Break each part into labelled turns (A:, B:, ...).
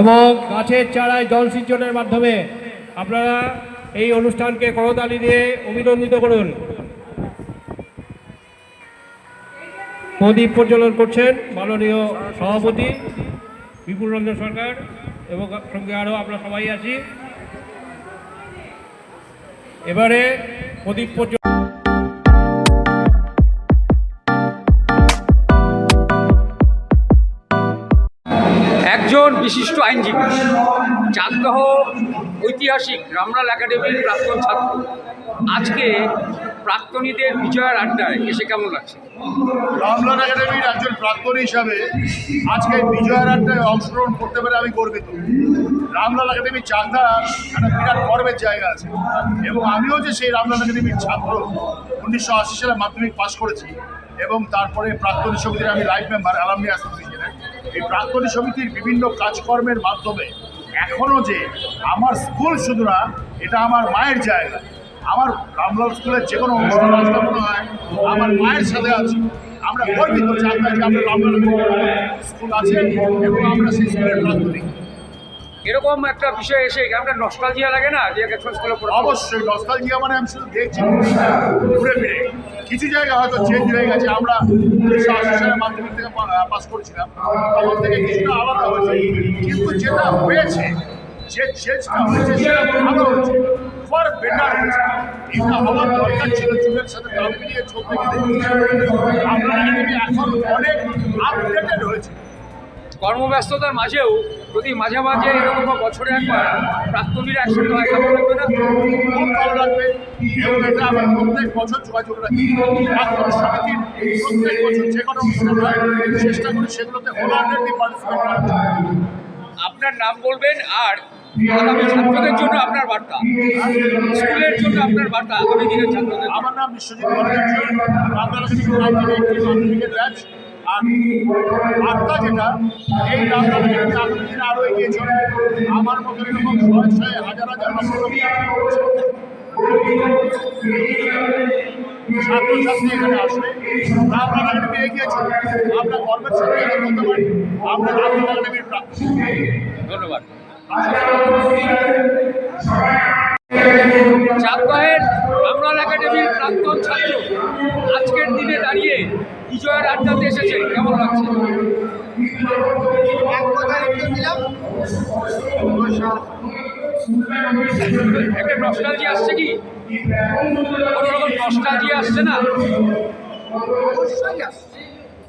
A: এবং গাছের চারায় জলসিঞ্চনের মাধ্যমে আপনারা এই অনুষ্ঠানকে করতালি দিয়ে অভিনন্দিত করুন। প্রদীপ প্রজ্বলন করছেন মাননীয় সভাপতি বিপুল রঞ্জন সরকার এবং সঙ্গে আরও আমরা সবাই আছি। এবারে প্রদীপ প্রজ্বলন
B: একজন বিশিষ্ট আইনজীবী চাঁদদহ ঐতিহাসিক রামলাল একাডেমির প্রাক্তন ছাত্র। আজকে প্রাক্তনীদের বিজয়ের আড্ডায় এসে কেমন লাগছে?
C: রামলাল একাডেমির একজন প্রাক্তন হিসাবে আজকে বিজয়ের আড্ডায় অংশগ্রহণ করতে পারে আমি গর্বিত। রামলাল একাডেমি চাকদা একটা বিরাট গর্বের জায়গা আছে এবং আমিও যে সেই রামলাল একাডেমির ছাত্র উনিশশো আশি সালে মাধ্যমিক পাশ করেছি এবং তারপরে প্রাক্তনী সমিতির আমি লাইফ মেম্বার অ্যালামনি অ্যাসোসিয়েশনের এই প্রাক্তনী সমিতির বিভিন্ন কাজকর্মের মাধ্যমে এখনও যে আমার স্কুল শুধু না এটা আমার মায়ের জায়গা। আমার রামলাল স্কুলের যে কোনো অনুষ্ঠান মনে হয় আমার মায়ের সাথে আছি। আমরা গর্বিত চাকদা যে আমরা রামলাল স্কুল আছে এবং আমরা সেই স্কুলের প্রাথমিক
B: এরকম একটা বিষয় এসে একটা নস্টালজিয়া লাগে না যে
C: অবশ্যই নস্টালজিয়া মানে আমি শুধু দেখছি ঘুরে ফিরে। কিছু জায়গা হয়তো চেঞ্জ হয়ে গেছে, আমরা উনিশশো আশি সালের মাধ্যমিক থেকে পাস করেছিলাম, তখন থেকে কিছুটা আলাদা হয়েছে। কিন্তু যেটা হয়েছে, যে চেঞ্জটা হয়েছে, সেটা ভালো হয়েছে ফর বেটার হয়েছে। এটা হওয়ার দরকার ছিল যুগের সাথে তাল মিলিয়ে চলতে গেলে আমরা এখন অনেক আপডেটেড হয়েছে।
B: কর্মব্যস্ততার মাঝেও যদি মাঝে মাঝে এরকম বছরে একবার প্রাক্তনীরা একসাথে হয় কেমন লাগবে না
C: খুব ভালো লাগবে। এবং এটা আমার প্রত্যেক বছর যোগাযোগ রাখি। প্রাক্তন সমিতির প্রত্যেক বছর যে কোনো চেষ্টা করি সেগুলোতে হোলার্ডেরলি পার্টিসিপেট
B: আপনার নাম বলবেন আর আগামী ছাত্রদের জন্য আপনার বার্তা। স্কুলের জন্য আপনার বার্তা আগামী দিনের ছাত্রদের
C: আমার নাম বিশ্বজিৎ ভট্টাচার্য। রামলাল মাধ্যমিকের ব্যাচ। আর বার্তা যেটা এই রামলাল আগামী দিনে আরও এগিয়ে চলে। আমার মতো এরকম শয়ে শয়ে হাজার হাজার ছাত্রছাত্রী এখানে আসবে। আমরা একাডেমি এগিয়ে চলে আমরা গর্বের সাথে এটা বলতে পারি। আমরা রামলাল একাডেমির প্রাপ্ত।
B: ধন্যবাদ। চাঁদদহের রামলাল একাডেমির প্রাক্তন ছাত্র। আজকের দিনে দাঁড়িয়ে বিজয়ের আড্ডাতে এসেছে। কেমন লাগছে? একটা নস্টালজি আসছে কি? কোনো রকম নস্টালজি আসছে না?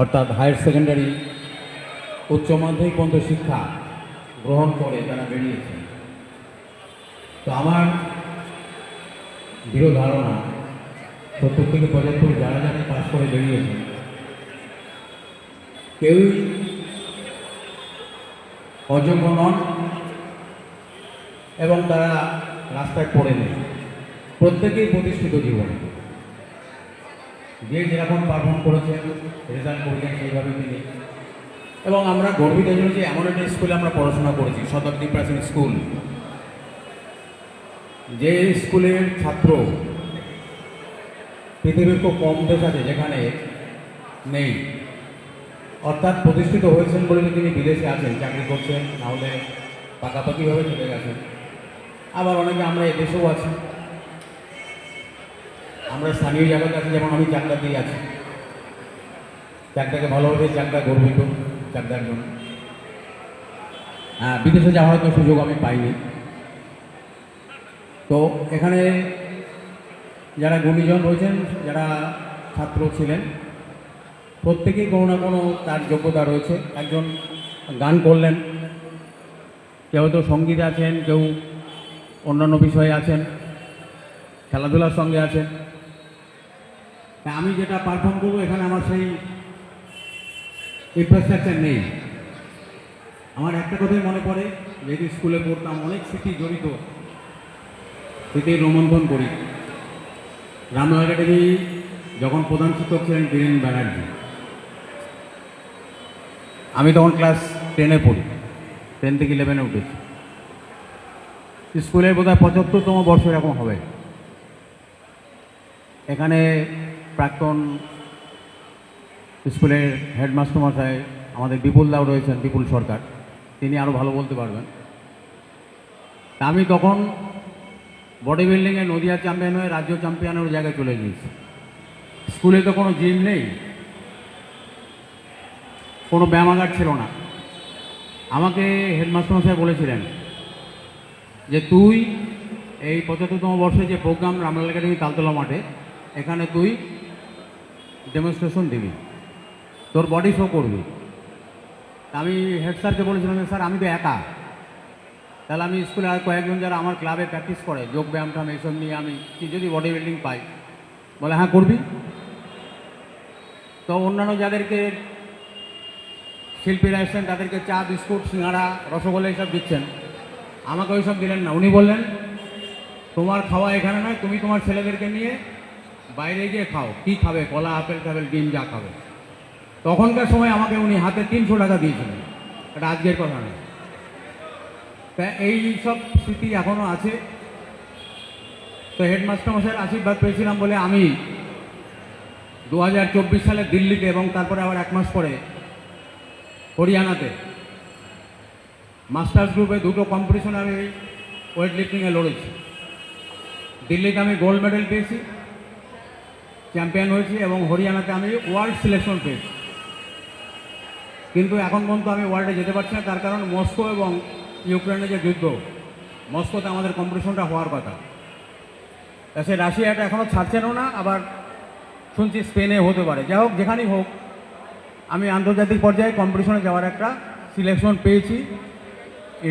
D: অর্থাৎ হায়ার সেকেন্ডারি উচ্চ মাধ্যমিক পর্যন্ত শিক্ষা গ্রহণ করে তারা বেরিয়েছে। তো আমার দৃঢ় ধারণা, সত্তর থেকে পঁচাত্তর যারা যারা পাস করে বেরিয়েছে, কেউই অযোগ্য নন এবং তারা রাস্তায় পড়ে নেই প্রত্যেকেই প্রতিষ্ঠিত জীবন। যে যেরকম পারফর্ম করেছেন রেজাল্ট করেছেন সেইভাবে তিনি এবং আমরা গর্বিত জন্য যে এমন একটা স্কুলে আমরা পড়াশোনা করেছি, শতাব্দী প্রাচীন স্কুল যে স্কুলের ছাত্র পৃথিবীর খুব কম দেশ আছে যেখানে নেই। অর্থাৎ প্রতিষ্ঠিত হয়েছেন বলে তিনি বিদেশে আছেন, চাকরি করছেন নাহলে পাকাপাকিভাবে চলে গেছেন। আবার অনেকে আমরা এদেশেও আছি। আমরা স্থানীয় জায়গাতে আছি, যেমন আমি চাকদাতেই আছি। চাকদাকে ভালোভাবে চাকদা গর্বিত, চাকদার জন্য। হ্যাঁ বিদেশে যাওয়ার তো সুযোগ আমি পাইনি। তো এখানে যারা গুণীজন রয়েছেন, যারা ছাত্র ছিলেন, প্রত্যেকেই কোনো না কোনো তার যোগ্যতা রয়েছে। একজন গান করলেন, কেউ তো সংগীত আছেন, কেউ অন্যান্য বিষয়ে আছেন, খেলাধুলার সঙ্গে আছেন। তা আমি যেটা পারফর্ম করব, এখানে আমার সেই ইনফ্রাস্ট্রাকচার নেই। আমার একটা কথাই মনে পড়ে, যেহেতু স্কুলে পড়তাম, অনেক স্মৃতি জড়িত। স্মৃতি রোমন্থন করি। রামলাল একাডেমি, যখন প্রধান শিক্ষক ছিলেন বীরেন ব্যানার্জি। আমি তখন ক্লাস টেনে পড়ি। টেন থেকে ইলেভেনে উঠেছি। স্কুলের বোধহয় পঁচাত্তরতম বর্ষ এরকম হবে। এখানে প্রাক্তন স্কুলের হেডমাস্টার মশাই আমাদের বিপুল দাও রয়েছেন, বিপুল সরকার। তিনি আরও ভালো বলতে পারবেন। আমি তখন বডি বিল্ডিংয়ে নদিয়া চ্যাম্পিয়ন হয়ে রাজ্য চ্যাম্পিয়নের জায়গায় চলে গিয়েছি। স্কুলে তো কোনো জিম নেই, কোনো ব্যায়ামাগার ছিল না। আমাকে হেডমাস্টার মশাই বলেছিলেন যে, তুই এই পঁচাত্তরতম বর্ষে যে প্রোগ্রাম রামলাল একাডেমি তালতলা মাঠে, এখানে তুই ডেমনস্ট্রেশন দিবি। তোর বডি শো করবি। আমি হেড স্যারকে বলেছিলাম স্যার, আমি তো একা। তাহলে আমি স্কুলে আর কয়েকজন যারা আমার ক্লাবে প্র্যাকটিস করে যোগ ব্যায়াম টাম এইসব নিয়ে আমি কি যদি বডি বিল্ডিং পাই? বলে হ্যাঁ করবি। তো অন্যান্য যাদেরকে শিল্পীরা এসছেন তাদেরকে চা, বিস্কুট, সিঙ্গাড়া, রসগোল্লা এইসব দিচ্ছেন, আমাকে ওইসব দিলেন না। উনি বললেন, তোমার খাওয়া এখানে নয়, তুমি তোমার ছেলেদেরকে নিয়ে বাইরে গিয়ে খাও। কি খাবে? কলা, আপেল টাপেল, ডিম যা খাবে। তখনকার সময় আমাকে উনি হাতে তিনশো টাকা দিয়েছিলেন। এটা আজকের কথা নয়। তা এই সব স্মৃতি এখনও আছে। তো হেডমাস্টার মশাইয়ের আশীর্বাদ পেয়েছিলাম বলে আমি দু হাজার চব্বিশ সালে দিল্লিতে এবং তারপরে আবার এক মাস পরে হরিয়ানাতে মাস্টার্স গ্রুপে দুটো কম্পিটিশনে আমি ওয়েট লিফটিংয়ে লড়েছি। দিল্লিতে আমি গোল্ড মেডেল পেয়েছি। চ্যাম্পিয়ন হয়েছি এবং হরিয়ানাতে আমি ওয়ার্ল্ড সিলেকশন পেয়েছি। কিন্তু এখন পর্যন্ত আমি ওয়ার্ল্ডে যেতে পারছি না, তার কারণ মস্কো এবং ইউক্রেনের যে যুদ্ধ, মস্কোতে আমাদের কম্পিটিশনটা হওয়ার কথা। তা সে রাশিয়াটা এখনও ছাড়ছেনও না, আবার শুনছি স্পেনে হতে পারে। যাই হোক, যেখানেই হোক, আমি আন্তর্জাতিক পর্যায়ে কম্পিটিশনে যাওয়ার একটা সিলেকশন পেয়েছি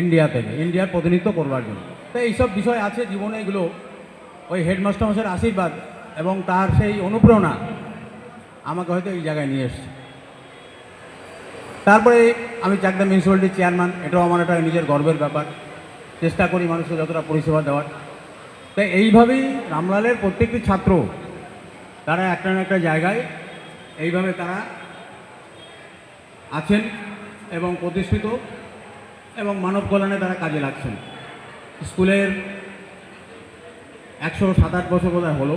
D: ইন্ডিয়া থেকে ইন্ডিয়ার প্রতিনিধিত্ব করবার জন্য। তো এইসব বিষয় আছে জীবনে, এগুলো ওই হেডমাস্টার মশাইয়ের আশীর্বাদ। এবং তার সেই অনুপ্রেরণা আমাকে হয়তো এই জায়গায় নিয়ে এসছে। তারপরে আমি চাকদা মিউনিসিপ্যালিটির চেয়ারম্যান এটাও আমার একটা নিজের গর্বের ব্যাপার। চেষ্টা করি মানুষকে যতটা পরিষেবা দেওয়ার। তাই এইভাবেই রামলালের প্রত্যেকটি ছাত্র তারা একটা না একটা জায়গায় এইভাবে তারা আছেন এবং প্রতিষ্ঠিত এবং মানব কল্যাণে তারা কাজে লাগছেন। স্কুলের একশো সাত আট বছর বোধহয় হলো।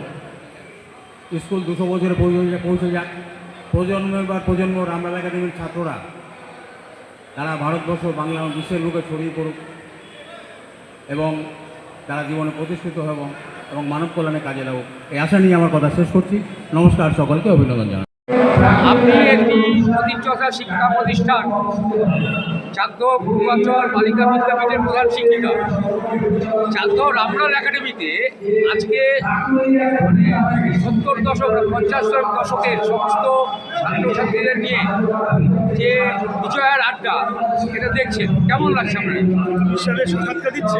D: স্কুল দুশো বছরে পৌঁছে পৌঁছে যাক। প্রজন্ম বা প্রজন্ম, রামলাল একাডেমির ছাত্ররা। তারা ভারতবর্ষ, বাংলা বিশ্বের লোকে ছড়িয়ে পড়ুক এবং তারা জীবনে প্রতিষ্ঠিত হব এবং মানব কল্যাণে কাজে লাগুক। এই আশা নিয়ে আমার কথা শেষ করছি। নমস্কার, সকলকে অভিনন্দন জানাই
B: আপনি একটি প্রতিষ্ঠাতা শিক্ষা প্রতিষ্ঠান চাকদ পূর্বাঞ্চল বালিকা বিদ্যাপীঠের প্রধান শিক্ষিকা। চাকদ রামলাল একাডেমিতে আজকে সত্তর দশক, পঞ্চাশ দশকের সমস্ত ছাত্রছাত্রীদের নিয়ে যে বিজয়ার আড্ডা এটা দেখছেন। কেমন লাগছে আপনার
C: ঈশ্বরের দিচ্ছে।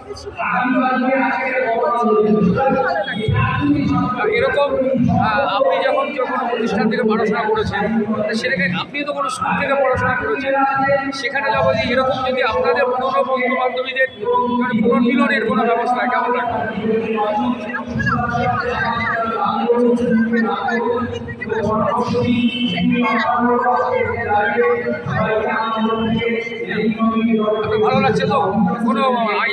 B: এরকম আপনি যখন কোনো প্রতিষ্ঠান থেকে পড়াশোনা করেছেন সেটাকে আপনি তো কোনো স্কুল থেকে পড়াশোনা করেছেন। সেখানে যাব যে এরকম যদি আপনাদের পুরনো বন্ধু বান্ধবীদের মানে পুনর্মিলনের কোনো ব্যবস্থা কেমন লাগবে? ভালো লাগছে তো? কোনো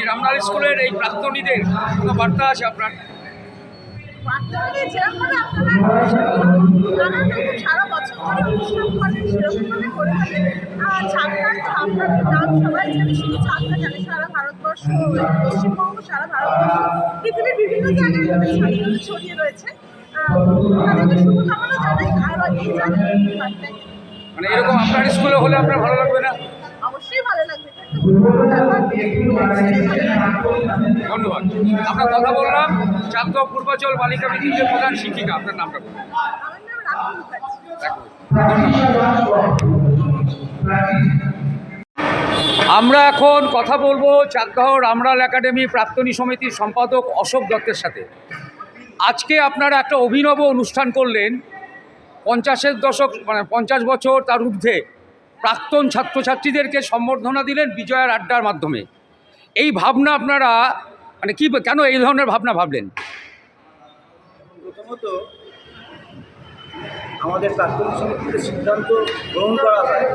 B: রামলাল স্কুলের এই প্রাক্তনীদের কোনো বার্তা আছে আপনার?
E: সবাই সারা ভারতবর্ষ পশ্চিমবঙ্গ, সারা ভারতবর্ষ, পৃথিবীর বিভিন্ন জায়গায় ছড়িয়ে রয়েছে।
B: মানে এরকম আপনার স্কুলে হলে আপনার ভালো লাগবে না?
E: অবশ্যই ভালো লাগবে।
B: ধন্যবাদ। আমরা কথা বললাম চাকদ পূর্বাচল বালিকা বিদ্যালয়ের প্রধান শিক্ষিকা। আপনার নামটা বলুন।
E: আমার
B: এখন কথা বলব চাকদাহ রামরাল একাডেমি প্রাক্তনী সমিতির সম্পাদক অশোক দত্তের সাথে। আজকে আপনারা একটা অভিনব অনুষ্ঠান করলেন। পঞ্চাশের দশক মানে পঞ্চাশ বছর তার ঊর্ধ্বে প্রাক্তন ছাত্রছাত্রীদেরকে সম্বর্ধনা দিলেন বিজয়ার আড্ডার মাধ্যমে। এই ভাবনা আপনারা মানে কি, কেন এই ধরনের ভাবনা ভাবলেন?
F: প্রথমত, আমাদের প্রাক্তন সমিতিতে সিদ্ধান্ত গ্রহণ করা হয়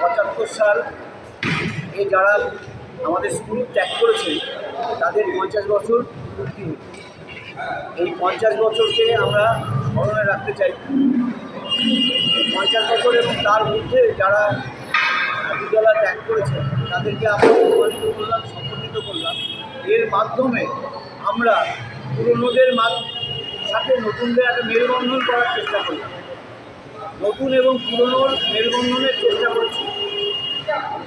F: পঁচাত্তর সাল এ যারা আমাদের স্কুল ত্যাগ করেছে, তাদের পঞ্চাশ বছর। এই পঞ্চাশ বছরকে আমরা স্মরণে রাখতে চাই। পঞ্চাশ বছর এবং তার মধ্যে যারা বিদ্যালয় ত্যাগ করেছে, তাদেরকে আমরা সম্মানিত করলাম সম্মানিত করলাম। এর মাধ্যমে আমরা পুরনোদের সাথে নতুনদের একটা মেলবন্ধন করার চেষ্টা করি নতুন এবং পুরনোর মেলবন্ধনের চেষ্টা করছি।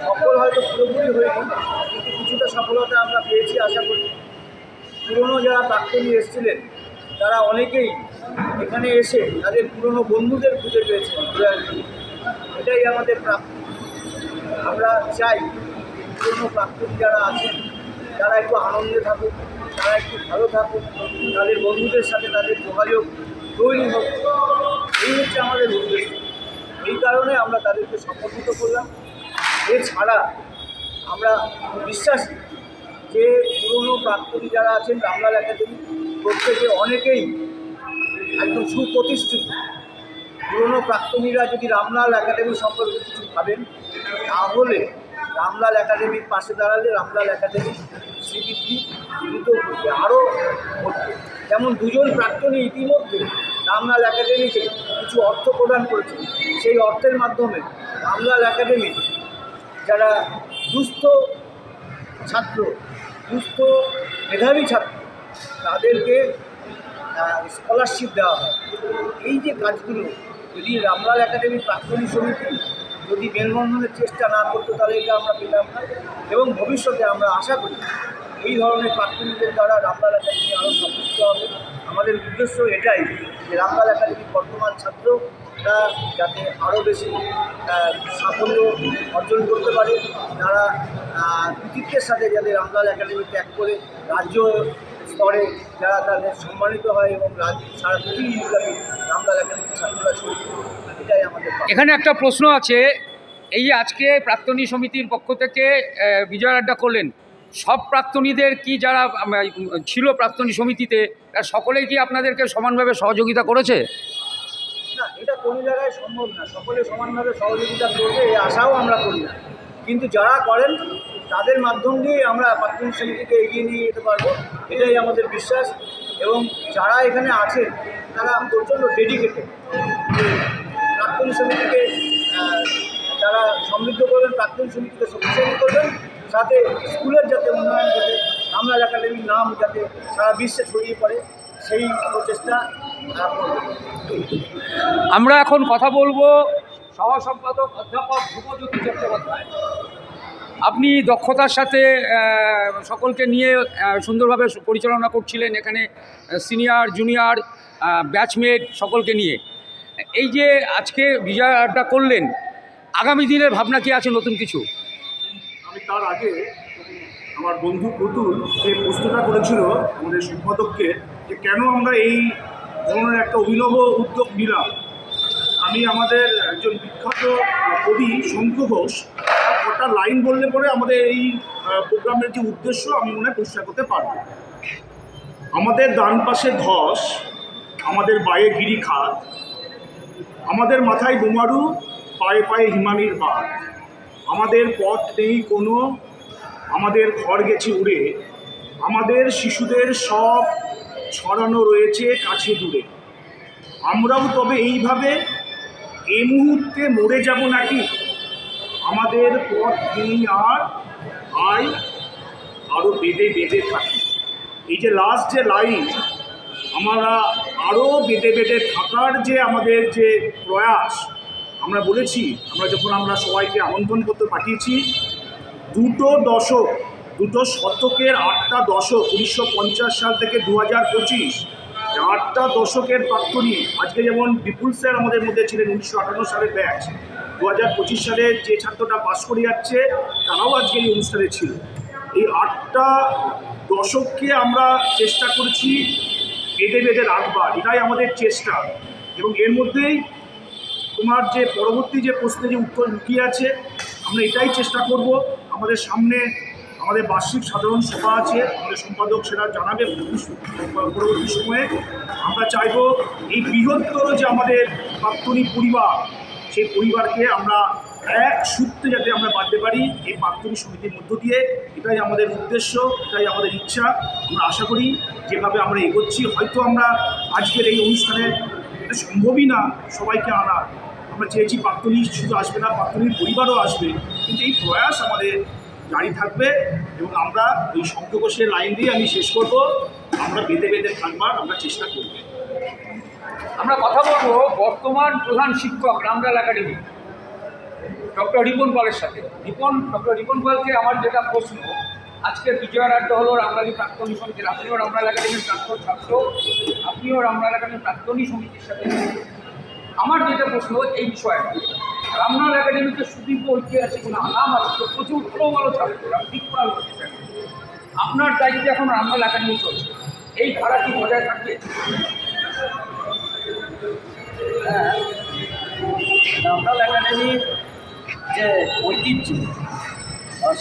F: সফল হয়তো পুরোপুরি হয়নি, কিন্তু কিছুটা সফলতা আমরা পেয়েছি, আশা করি। পুরনো যারা প্রাক্তনী এসেছিলেন, তারা অনেকেই এখানে এসে তাদের পুরনো বন্ধুদের খুঁজে পেয়েছেন। এটাই আমাদের প্রাপ্তি আমরা চাই পুরনো প্রাক্তনী যারা আছেন, তারা একটু আনন্দে থাকুক, তারা একটু ভালো থাকুক, তাদের বন্ধুদের সাথে তাদের যোগাযোগ তৈরি হোক। এই হচ্ছে আমাদের উদ্দেশ্য। এই কারণে আমরা তাদেরকে সম্পর্কিত করলাম। এছাড়া আমরা বিশ্বাসী যে পুরনো প্রাক্তনী যারা আছেন রামলাল একাডেমি, প্রত্যেকে অনেকেই একদম সুপ্রতিষ্ঠিত। পুরনো প্রাক্তনীরা যদি রামলাল একাডেমি সম্পর্কে কিছু ভাবেন, তাহলে রামলাল একাডেমির পাশে দাঁড়ালে রামলাল একাডেমি স্বীকৃতি দ্রুত করবে আরও যেমন দুজন প্রাক্তনী ইতিমধ্যে রামলাল একাডেমিকে কিছু অর্থ প্রদান করেছে সেই অর্থের মাধ্যমে রামলাল একাডেমি যারা দুস্থ ছাত্র দুস্থ মেধাবী ছাত্র, তাদেরকে স্কলারশিপ দেওয়া হয়। এই যে কাজগুলো, যদি রামলাল একাডেমির প্রাক্তনী সমিতি যদি মেলবন্ধনের চেষ্টা না করতো, তাহলে এটা আমরা পেতাম না। এবং ভবিষ্যতে আমরা আশা করি এই ধরনের প্রাক্তনীদের দ্বারা রামলাল একাডেমি আরও সমৃদ্ধ হবে। আমাদের উদ্দেশ্য এটাই যে রামলাল একাডেমির বর্তমান ছাত্ররা যাতে আরও বেশি সাফল্য অর্জন করতে পারে। তারা কৃতিত্বের সাথে যাতে রামলাল একাডেমি ত্যাগ করে রাজ্য স্তরে যারা তাদের সম্মানিত হয় এবং সারা পৃথিবীব্যাপী রামলাল একাডেমির ছাত্ররা এটাই আমাদের
B: এখানে একটা প্রশ্ন আছে, এই আজকে প্রাক্তনী সমিতির পক্ষ থেকে বিজয় আড্ডা করলেন। সব প্রাক্তনীদের কি যারা ছিল প্রাক্তনী সমিতিতে সকলেই কি আপনাদেরকে সমানভাবে সহযোগিতা করেছে?
F: না এটা কোনো জায়গায় সম্ভব না। সকলে সমানভাবে সহযোগিতা করবে এই আশাও আমরা করি না। কিন্তু যারা করেন তাদের মাধ্যম দিয়ে আমরা প্রাক্তন সমিতিকে এগিয়ে নিয়ে যেতে পারব এটাই আমাদের বিশ্বাস। এবং যারা এখানে আছেন তারা প্রচণ্ড ডেডিকেটেড প্রাক্তন আহ, তারা সমৃদ্ধ করবেন প্রাক্তন সমিতিকে শক্তিশালী করবেন সাথে স্কুলের যাতে উন্নয়ন ঘটে আমরা একাডেমির নাম যাতে সারা বিশ্বে ছড়িয়ে পড়ে সেই প্রচেষ্টা
B: আমরা এখন কথা বলব সহ সম্পাদক অধ্যাপক ধ্রুবজ্যোতি চট্টোপাধ্যায়। আপনি দক্ষতার সাথে সকলকে নিয়ে সুন্দরভাবে পরিচালনা করছিলেন এখানে সিনিয়র, জুনিয়র ব্যাচমেট সকলকে নিয়ে। এই যে আজকে বিজয় আড্ডা করলেন, আগামী দিনের ভাবনা কি আছে নতুন কিছু?
G: আমি তার আগে আমার বন্ধু প্রতুল যে প্রশ্নটা করেছিল আমাদের সম্পাদককে যে কেন আমরা এই ধরনের একটা অভিনব উদ্যোগ নিলাম। আমি আমাদের একজন বিখ্যাত কবি শঙ্খ ঘোষ কটা লাইন বললে পরে আমাদের এই প্রোগ্রামের যে উদ্দেশ্য আমি মনে পরিষ্কার করতে পারব। আমাদের ডান পাশে ধস, আমাদের বায়ে গিরি খাত আমাদের মাথায় বোমারু পায়ে পায়ে হিমানির বাদ আমাদের পথ নেই কোনো, আমাদের ঘর গেছে উড়ে। আমাদের শিশুদের সব ছড়ানো রয়েছে কাছে দূরে। আমরাও তবে এইভাবে এই মুহূর্তে মরে যাব নাকি? আমাদের পথ নেই আর, আয় আরও বেঁধে বেঁধে থাকি। এই যে লাস্ট যে লাইন আমরা আরও বেঁধে বেঁধে থাকার যে আমাদের যে প্রয়াস, আমরা বলেছি, আমরা যখন আমরা সবাইকে আমন্ত্রণ করতে পাঠিয়েছি, দুটো দশক দুটো শতকের আটটা দশক, উনিশশো পঞ্চাশ সাল থেকে দু হাজার পঁচিশ। আটটা দশকের প্রাক্তনী আজকে যেমন বিপুল স্যার আমাদের মধ্যে ছিলেন উনিশশো আটান্ন সালের ব্যাচ
F: দু হাজার পঁচিশ সালে যে ছাত্রটা পাশ করে যাচ্ছে, তারাও আজকে এই অনুষ্ঠানে ছিল। এই আটটা দশককে আমরা চেষ্টা করেছি বেঁধে বেঁধে রাখবার, এটাই আমাদের চেষ্টা। এবং এর মধ্যেই তোমার যে পরবর্তী যে প্রশ্নে যে উত্তর লুকিয়ে আছে, আমরা এটাই চেষ্টা করব। আমাদের সামনে আমাদের বার্ষিক সাধারণ সভা আছে, আমাদের সম্পাদক সেটা জানাবে পরবর্তী সময়ে। আমরা চাইব এই বৃহত্তর যে আমাদের প্রাক্তনী পরিবার, সেই পরিবারকে আমরা এক সূত্রে যাতে আমরা বাঁধতে পারি এই প্রাক্তনী সমিতির মধ্য দিয়ে। এটাই আমাদের উদ্দেশ্য, এটাই আমাদের ইচ্ছা। আমরা আশা করি যেভাবে আমরা এগোচ্ছি, হয়তো আমরা আজকের এই অনুষ্ঠানে সম্ভবই না সবাইকে আনা আমরা চেয়েছি প্রাক্তনী শুধু আসবে না প্রাক্তনীর পরিবারও আসবে। কিন্তু এই প্রয়াস আমাদের জারি থাকবে এবং আমরা এই শব্দকোষের লাইন দিয়ে আমি শেষ করব। আমরা বেঁধে বেঁধে থাকবার আমরা চেষ্টা করব।
B: আমরা কথা বলব বর্তমান প্রধান শিক্ষক রামলাল একাডেমি, ডক্টর রিপন পালের সাথে। রিপন, ডক্টর রিপন পালকে আমার যেটা প্রশ্ন, আজকে বিজয় রাজ্য হলো রামলালি প্রাক্তনী সমিতির, আপনিও রামলাল একাডেমির প্রাক্তন ছাত্র, আপনিও রামলাল একাডেমির প্রাক্তনী সমিতির সাথে আমার যেটা প্রশ্ন, এই বিষয়ে রামলাল একাডেমিতে সুদীর্ঘ ঐতিহাসিক নাম আছে প্রচুর প্রবল ছাত্ররা ঠিক করার আপনার দায়িত্বে এখন রামলাল একাডেমি চলছে। এই ধারা কি বজায় থাকবে?
F: রামলাল একাডেমির যে ঐতিহ্য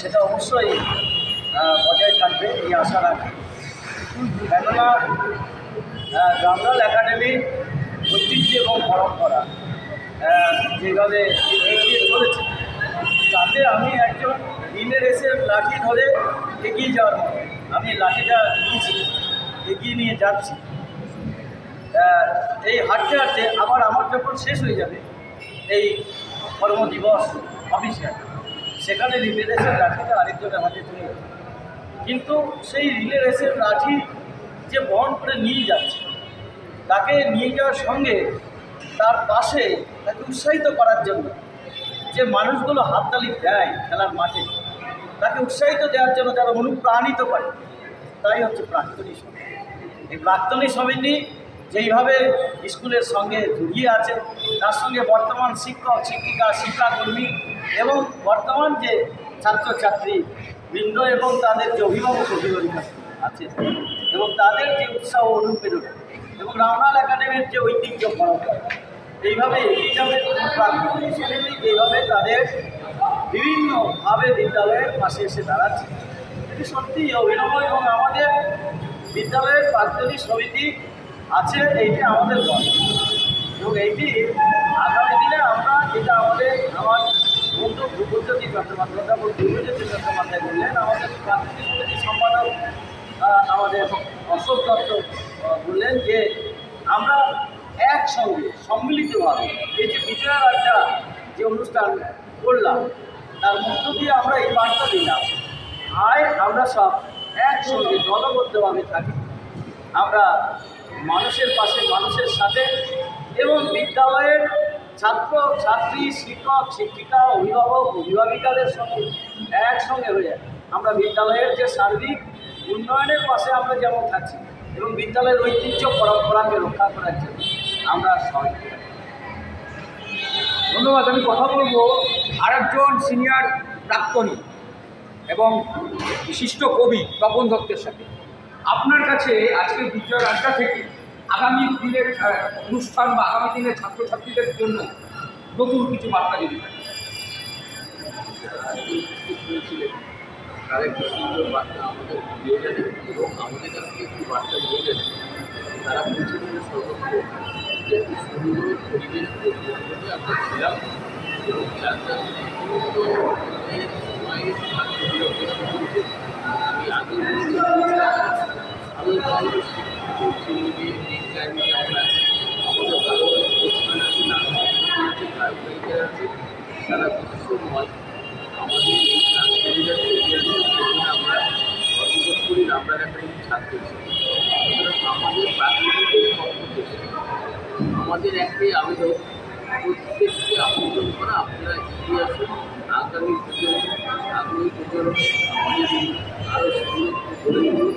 F: সেটা অবশ্যই বজায় থাকবে, এই আশা রাখি। কেননা রামলাল একাডেমির ঐতিহ্য এবং পরম্পরা। যেভাবে এগিয়ে চলেছে, তাতে আমি একজন দিনের এসে লাঠি ধরে এগিয়ে যাওয়ার আমি লাঠিটা নিয়েছি, এগিয়ে নিয়ে যাচ্ছি। এই হাঁটতে হাঁটতে আবার আমার যখন শেষ হয়ে যাবে, এই কর্মদিবস অফিসিয়াল সেখানে রিলে রেসের লাঠিটা আরেকজনের হাতে তুলে। কিন্তু সেই রিলে রেসের লাঠি যে বহন করে নিয়ে যাচ্ছে তাকে নিয়ে যাওয়ার সঙ্গে তার পাশে তাকে উৎসাহিত করার জন্য যে মানুষগুলো হাততালি দেয় খেলার মাঠে, তাকে উৎসাহিত দেওয়ার জন্য যারা অনুপ্রাণিত করে। তাই হচ্ছে প্রাক্তনী সমিতি। এই প্রাক্তনী সমিতি যেইভাবে স্কুলের সঙ্গে জড়িয়ে আছে, তার সঙ্গে বর্তমান শিক্ষক, শিক্ষিকা, শিক্ষাকর্মী এবং বর্তমান যে ছাত্রছাত্রী বৃন্দ এবং তাদের যে অভিভাবক অভিভাবিকা আছে এবং তাদের যে উৎসাহ অনুপ্রেরণা রামলাল একাডেমির যে ঐতিহ্য পরম্পরা এইভাবে এইভাবে তাদের বিভিন্নভাবে বিদ্যালয়ের পাশে এসে দাঁড়াচ্ছে। এটি সত্যিই অভিনব এবং আমাদের বিদ্যালয়ের প্রাক্তনী সমিতি আছে, এইটি আমাদের গর্ব এবং এইটি আগামী দিনে আমরা যেটা আমাদের, আমার বন্ধু ভূপজ্যোতি চট্টোপাধ্যায়, অধ্যাপক ভূপজ্যোতি চট্টোপাধ্যায় বললেন, আমাদের প্রাক্তনী সমিতির সম্পাদক আমাদের অশোক দত্ত বললেন যে আমরা একসঙ্গে, সম্মিলিতভাবে এই যে বিজয়া রাজ্যা যে অনুষ্ঠান করলাম, তার মধ্য দিয়ে আমরা এই বার্তা দিলাম, আয় আমরা সব একসঙ্গে দলবদ্ধভাবে থাকি। আমরা মানুষের পাশে, মানুষের সাথে এবং বিদ্যালয়ের ছাত্র, ছাত্রী, শিক্ষক, শিক্ষিকা, অভিভাবক, অভিভাবিকাদের সঙ্গে একসঙ্গে হয়ে আমরা বিদ্যালয়ের যে সার্বিক উন্নয়নের পাশে আমরা যেমন থাকছি এবং বিদ্যালয়ের ঐতিহ্য পরম্পরাকে রক্ষা করার জন্য আমরা
B: ধন্যবাদ, আমি কথা বলব আরেকজন সিনিয়র প্রাক্তনী এবং বিশিষ্ট কবি তপন দত্তের সাথে আপনার কাছে আজকে বিজয় আড্ডা থেকে আগামী দিনের অনুষ্ঠান বা আগামী দিনের ছাত্রছাত্রীদের জন্য নতুন কিছু বার্তা যদি থাকে।
H: তারা একটি সুন্দর বার্তা আমাদের দিয়ে গেলেন এবং আমাদের কাছ থেকে একটি বার্তা নিয়ে গেলেন তারা পৌঁছেছিল সর্বত্র যে একটি সুন্দর পরিবেশ পরিবর্তনে আমরা ছিলাম এবং যার যার সমস্ত এই সময়ের ছাত্রগুলোকে শুরুতে আমি আগে বলতে আমি ভালো শিক্ষক ছেলে বিজ্ঞানী যেমন আছে আমাদের ভালো ভালো কোচম্যান আছে নানা আছে কারবাইকার আছে তারা বিশ্বময় আমাদের এই ছাত্রীদেরকে যেখানে আমরা গর্ববোধ করি একটা ছাত্র আমাদের আমাদের একটাই আবেদন, প্রত্যেককে আবেদন করা, আপনারা এগিয়ে আসুন। আগামী প্রজন্ম আগামী প্রজন্ম আমাদের আরও গড়ে তুলুন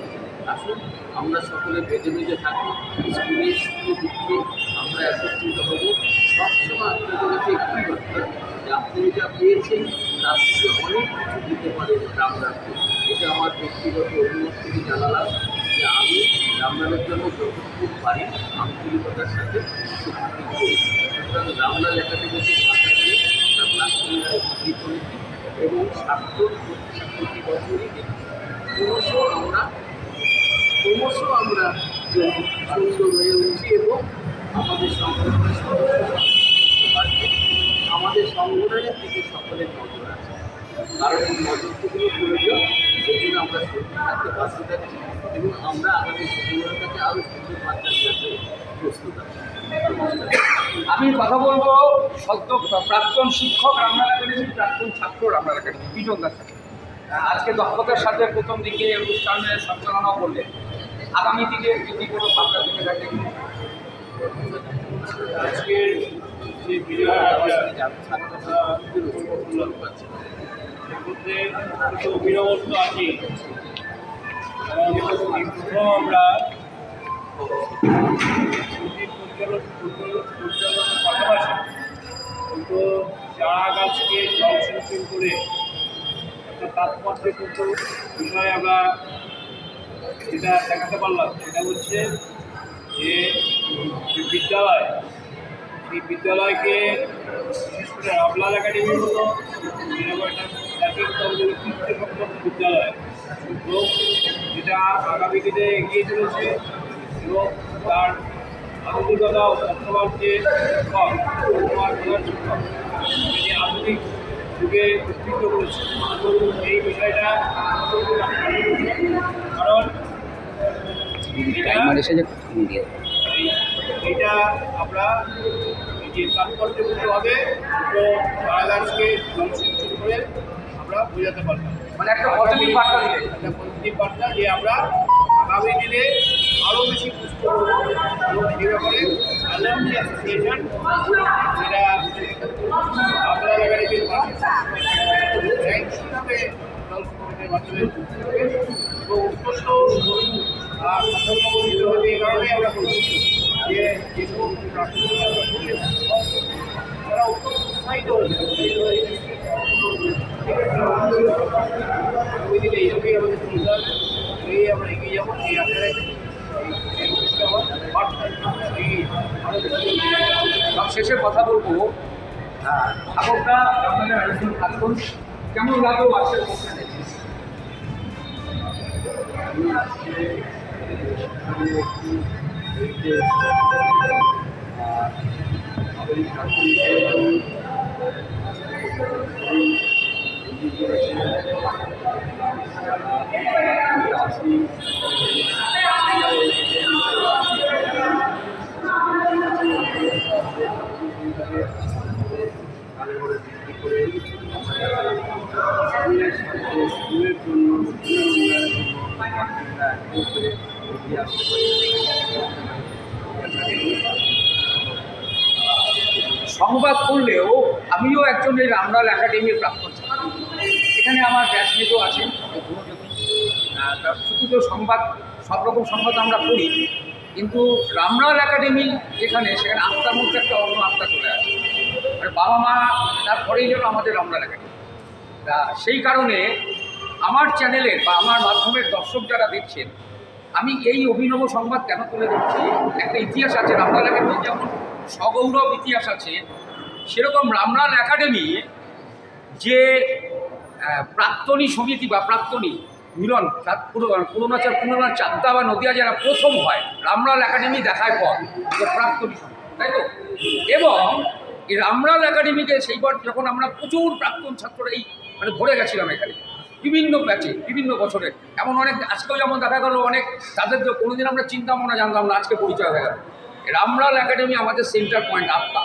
H: আসুন, আমরা সকলে বেঁধে বেঁধে থাকি। স্কুলে সুখে দুঃখে আমরা একত্রিত হব। সবসময় আপনাদের কাছে একটি বার্তা যে আপনি যা পেয়েছেন, তার থেকে অনেক কিছু দিতে পারেন রামনাথকে এটা আমার ব্যক্তিগত অভিমত থেকে জানালাম যে আমি রামনাথের জন্য যতটুকু পারি আন্তরিকতার সাথে সুতরাং রামনাথ একাডেমিকে ভাষা এবং ক্রমশ আমরা ক্রমশ আমরা হয়ে এবং আমাদের সংগঠনের আমাদের দিকে সকলের নজর আছে। কারণ এই নজরটুকুনো প্রয়োজন। জন্য আমরা সত্যি থাকতে এবং আমরা আরও সুন্দর বার্তা দিতে প্রস্তুত আছি।
B: আমি কথা বলব সদ্য প্রাক্তন শিক্ষক রামনাথ একাডেমি প্রাক্তন ছাত্র রামনাথ একাডেমি বিজন দাস আজকে দক্ষতার সাথে প্রথম দিকে অনুষ্ঠানের সঞ্চালনা করলেন আগামী দিনে যদি কোনো ভাবনা থেকে থাকে।
A: আজকের যে বিজয় মধ্যে কিছু অভিনবত্ব আছে আমরা পাশাপাশি কিন্তু চারা গাছকে জল সিঞ্চন করে একটা তাৎপর্যপূর্ণ বিষয় আমরা যেটা দেখাতে পারলাম সেটা হচ্ছে যে বিদ্যালয় এই বিদ্যালয়কে, বিশেষ করে রামলাল একাডেমি হলো এরকম বিদ্যালয় এবং যেটা আগামী দিনে এগিয়ে চলেছে এবং তার আধুনিকতা বর্তমান যে শিক্ষক সে আধুনিক যুগে উত্তীর্ণ করেছে এই বিষয়টা কারণ এটা আমরা এই যে তাৎপর্যপূর্ণভাবে দুটো চারাগাছকে জলসিঞ্চন করে আমরা বোঝাতে পারলাম
B: মানে একটা পজিটিভ বার্তা দিলেন।
A: একটা পজিটিভ বার্তা যে আমরা আগামী দিনে আরও বেশি সুস্থ করব এবং সে ব্যাপারে অ্যালার্মি অ্যাসোসিয়েশন যেটা আপনার অত্যন্ত এই কারণে আমরা বলছি যে যে সমস্ত আমরা করি, তারা অত্যন্ত উৎসাহিত হয়েছে দিনে এইভাবেই আমাদের চলতে এই আমরা এগিয়ে যাব এই আশা
B: শেষে কথা বলব ঠাকুরটা আপনাদের আলোচনা কেমন লাগল অনুষ্ঠানে সংবাদ করলেও আমিও একজন এই রামলাল একাডেমির ছাত্র এখানে আমার ব্যাচমেটও আছেন শুধু সংবাদ, সব রকম সংবাদ আমরা পড়ি, কিন্তু রামলাল একাডেমি যেখানে, সেখানে আত্মার মধ্যে একটা অন্য আত্মা চলে আসে। আর বাবা মা তারপরেই যেন আমাদের রামলাল একাডেমি। তা সেই কারণে আমার চ্যানেলের বা আমার মাধ্যমের দর্শক যারা দেখছেন, আমি এই অভিনব সংবাদ কেন তুলে ধরছি? একটা ইতিহাস আছে রামলাল একাডেমির যেমন সগৌরব ইতিহাস আছে, সেরকম রামলাল একাডেমি যে প্রাক্তনী সমিতি বা প্রাক্তনী মিলন পুরোনাচার পুরোনা চাকদা বা নদিয়া যারা প্রথম হয়, রামলাল একাডেমি দেখায় পর প্রাক্তনী তাই তো? এবং এই রামলাল একাডেমিকে সেইবার যখন আমরা প্রচুর প্রাক্তন ছাত্ররা এই মানে ভরে গেছিলাম এখানে, বিভিন্ন ব্যাচে বিভিন্ন বছরের এমন অনেক, আজকেও যেমন দেখা গেলো অনেক, তাদের তো কোনোদিন আমরা চিন্তা মনে জানতাম না, আজকে পরিচয় হয়ে গেল। রামলাল একাডেমি আমাদের সেন্টার পয়েন্ট আত্মা।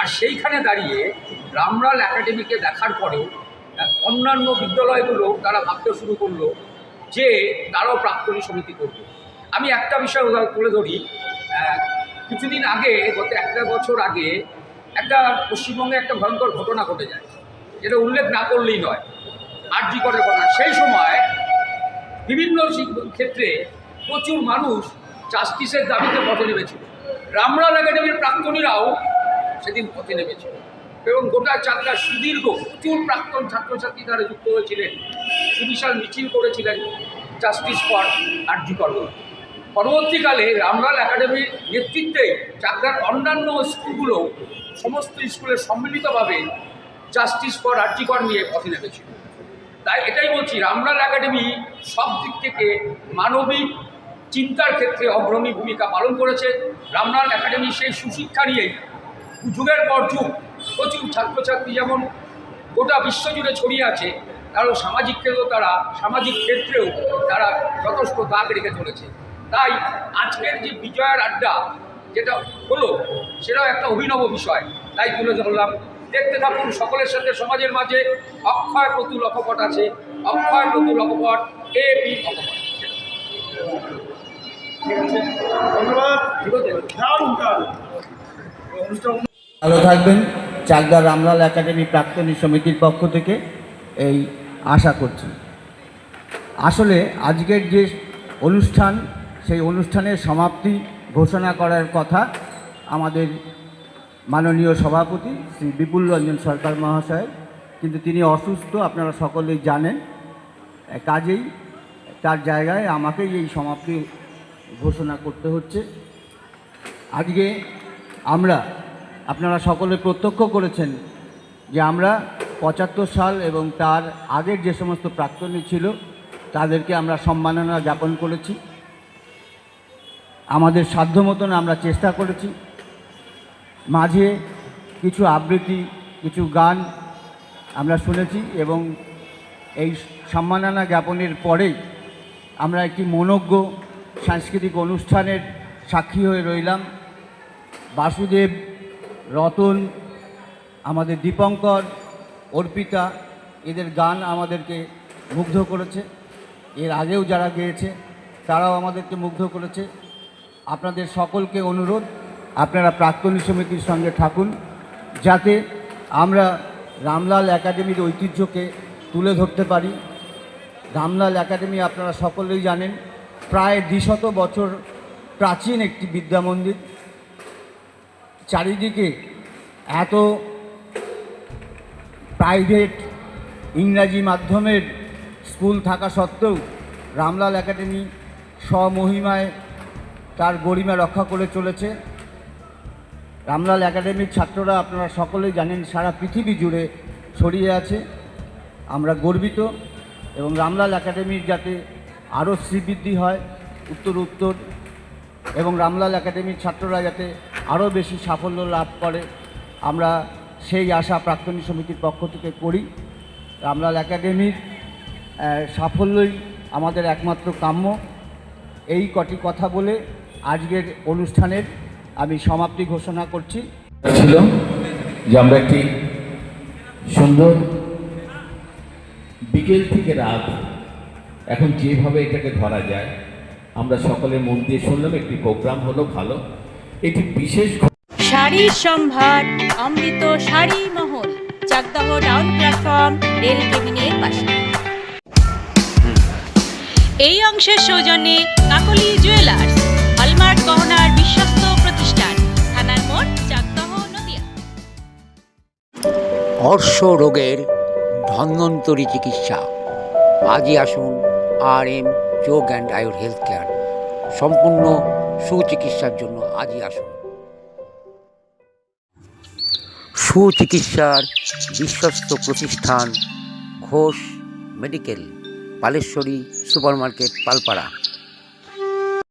B: আর সেইখানে দাঁড়িয়ে রামলাল একাডেমিকে দেখার পরেও অন্যান্য বিদ্যালয়গুলো তারা ভাবতে শুরু করল যে তারাও প্রাক্তনী সমিতি করবে। আমি একটা বিষয় তুলে ধরি কিছুদিন আগে, গত একটা বছর আগে একটা পশ্চিমবঙ্গে একটা ভয়ঙ্কর ঘটনা ঘটে যায়। যেটা উল্লেখ না করলেই নয় আর জি করে ঘটনা সেই সময় বিভিন্ন ক্ষেত্রে প্রচুর মানুষ জাস্টিসের দাবিতে পথে নেমেছিল। রামলাল একাডেমির প্রাক্তনীরাও সেদিন পথে নেমেছিল। এবং গোটা চাকরা সুদীর্ঘ প্রচুর প্রাক্তন ছাত্রছাত্রী তারা যুক্ত হয়েছিলেন। সুবিশাল মিছিল করেছিলেন জাস্টিস ফর আর্যিকর পরবর্তীকালে রামলাল একাডেমির নেতৃত্বে চাকরার অন্যান্য স্কুলগুলো সমস্ত স্কুলের সম্মিলিতভাবে জাস্টিস ফর আর্যিকর নিয়ে পথে নেমেছিল। তাই এটাই বলছি, রামলাল একাডেমি সব দিক থেকে মানবিক চিন্তার ক্ষেত্রে অগ্রণী ভূমিকা পালন করেছে। রামলাল একাডেমি সেই সুশিক্ষা নিয়েই যুগের পর যুগ প্রচুর ছাত্রছাত্রী যেমন গোটা বিশ্বজুড়ে ছড়িয়ে আছে কারণ সামাজিক ক্ষেত্রেও তারা সামাজিক ক্ষেত্রেও তারা যথেষ্ট দাগ রেখে চলেছে। তাই আজকের যে বিজয়ের আড্ডা যেটা হলো সেটাও একটা অভিনব বিষয়। তাই তুলে ধরলাম। দেখতে থাকুন সকলের সাথে সমাজের মাঝে অক্ষয় প্রতুল অকপট আছে। অক্ষয় প্রতুল অকপট এ বি অকপট
A: ধন্যবাদ।
I: ভালো থাকবেন। চাকদা রামলাল একাডেমি প্রাক্তনী সমিতির পক্ষ থেকে এই আশা করছি। আসলে আজকের যে অনুষ্ঠান, সেই অনুষ্ঠানের সমাপ্তি ঘোষণা করার কথা আমাদের মাননীয় সভাপতি শ্রী বিপুল রঞ্জন সরকার মহাশয়। কিন্তু তিনি অসুস্থ, আপনারা সকলেই জানেন। কাজেই তার জায়গায় আমাকেই এই সমাপ্তি ঘোষণা করতে হচ্ছে। আজকে আমরা আপনারা সকলে প্রত্যক্ষ করেছেন যে আমরা পঁচাত্তর সাল এবং তার আগের যে সমস্ত প্রাক্তনী ছিল, তাদেরকে আমরা সম্মাননা জ্ঞাপন করেছি। আমাদের সাধ্য মতন আমরা চেষ্টা করেছি। মাঝে কিছু আবৃত্তি, কিছু গান আমরা শুনেছি এবং এই সম্মাননা জ্ঞাপনের পরেই আমরা একটি মনজ্ঞ সাংস্কৃতিক অনুষ্ঠানের সাক্ষী হয়ে রইলাম। বাসুদেব রতন, আমাদের দীপঙ্কর, অর্পিতা, এদের গান আমাদেরকে মুগ্ধ করেছে। এর আগেও যারা গেয়েছে, তারাও আমাদেরকে মুগ্ধ করেছে। আপনাদের সকলকে অনুরোধ, আপনারা প্রাক্তনী সমিতির সঙ্গে থাকুন, যাতে আমরা রামলাল একাডেমির ঐতিহ্যকে তুলে ধরতে পারি। রামলাল একাডেমি আপনারা সকলেই জানেন, প্রায় দ্বিশত বছর প্রাচীন একটি বিদ্যা মন্দির। চারিদিকে এত প্রাইভেট ইংরাজি মাধ্যমের স্কুল থাকা সত্ত্বেও রামলাল একাডেমি স্বমহিমায় তার গরিমা রক্ষা করে চলেছে। রামলাল একাডেমির ছাত্ররা আপনারা সকলেই জানেন সারা পৃথিবী জুড়ে ছড়িয়ে আছে। আমরা গর্বিত এবং রামলাল একাডেমির যাতে আরও শ্রীবৃদ্ধি হয় উত্তর উত্তর এবং রামলাল একাডেমির ছাত্ররা যাতে আরও বেশি সাফল্য লাভ করে। আমরা সেই আশা প্রাক্তনী সমিতির পক্ষ থেকে করি। রামলাল একাডেমির সাফল্যই আমাদের একমাত্র কাম্য। এই কটি কথা বলে আজকের অনুষ্ঠানের আমি সমাপ্তি ঘোষণা করছি।
H: ছিল যে আমরা একটি সুন্দর বিকেল থেকে রাত, এখন যেভাবে এটাকে ধরা যায়, আমরা সকলে মন দিয়ে শুনলাম, একটি প্রোগ্রাম হলো ভালো। এটি বিশেষ
J: শাড়ির সম্ভার অমৃত শাড়ি মহল চাকদাহ টাউন প্ল্যাটফর্ম রেল কেবিনের পাশে। এই অংশের সৌজন্যে কাকলি জুয়েলার্স হলমার্ক গহনার বিশ্বস্ত প্রতিষ্ঠান থানার মোড় চাকদাহ নদিয়া।
K: অর্শ রোগের ধন্বন্তরী চিকিৎসা। আজই আসুন আর M Yog and Ayur health care. সম্পূর্ণ সুচিকিৎসার জন্য আজই আসুন। সুচিকিৎসার বিশ্বস্ত প্রতিষ্ঠান Ghosh medical Paleshwari super market Palpara.